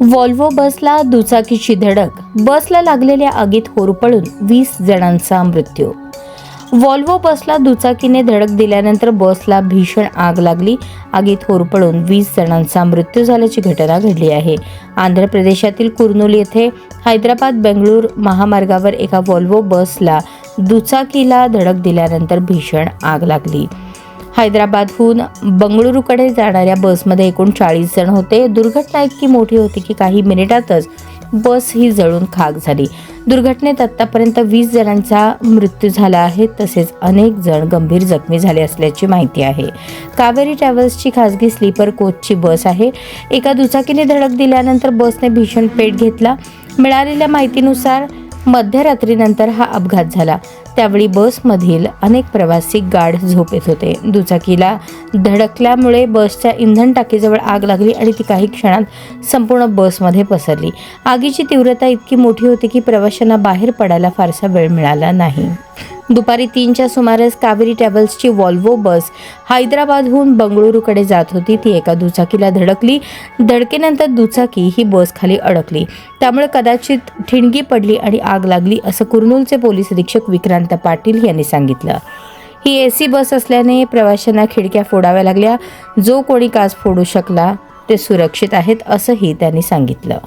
Volvo बसला दुचाकीची धडक. बसला लागलेल्या आगीत होरपळून वीस जणांचा मृत्यू. व्हॉल्वो बसला दुचाकीने धडक दिल्यानंतर बसला भीषण आग लागली. आगीत होरपळून वीस जणांचा मृत्यू झाल्याची घटना घडली आहे. आंध्र प्रदेशातील कुर्नूल येथे हैदराबाद बेंगळूर महामार्गावर एका व्हॉल्वो बसला दुचाकीला धडक दिल्यानंतर भीषण आग लागली. हैदराबादहून बंगळुरूकडे जाणाऱ्या बसमध्ये एकूण चाळीस जण होते. दुर्घटना इतकी मोठी होती की काही मिनिटातच बस ही जळून खाक झाली. दुर्घटनेत आत्तापर्यंत वीस जणांचा मृत्यू झाला आहे. तसेच अनेक जण गंभीर जखमी झाले असल्याची माहिती आहे. कावेरी ट्रॅव्हल्सची खासगी स्लीपर कोचची बस आहे. एका दुचाकीने धडक दिल्यानंतर बसने भीषण पेट घेतला. मिळालेल्या माहितीनुसार मध्यरात्रीनंतर हा अपघात झाला. त्यावेळी बसमधील अनेक प्रवासी गाढ झोपेत होते. दुचाकीला धडकल्यामुळे बसच्या इंधन टाकीजवळ आग लागली आणि ती काही क्षणात संपूर्ण बसमध्ये पसरली. आगीची तीव्रता इतकी मोठी होती की प्रवाशांना बाहेर पडायला फारसा वेळ मिळाला नाही. दुपारी तीनच्या सुमारास कावेरी ट्रॅव्हल्सची वॉल्वो बस हैदराबादहून बंगळुरूकडे जात होती. ती एका दुचाकीला धडकली. धडकेनंतर दुचाकी ही बस खाली अडकली. त्यामुळे कदाचित ठिणगी पडली आणि आग लागली असं कुर्नूलचे पोलीस अधीक्षक विक्रांत पाटील यांनी सांगितलं. ही ए सी बस असल्याने प्रवाशांना खिडक्या फोडाव्या लागल्या. जो कोणी काच फोडू शकला ते सुरक्षित आहेत असंही त्यांनी सांगितलं.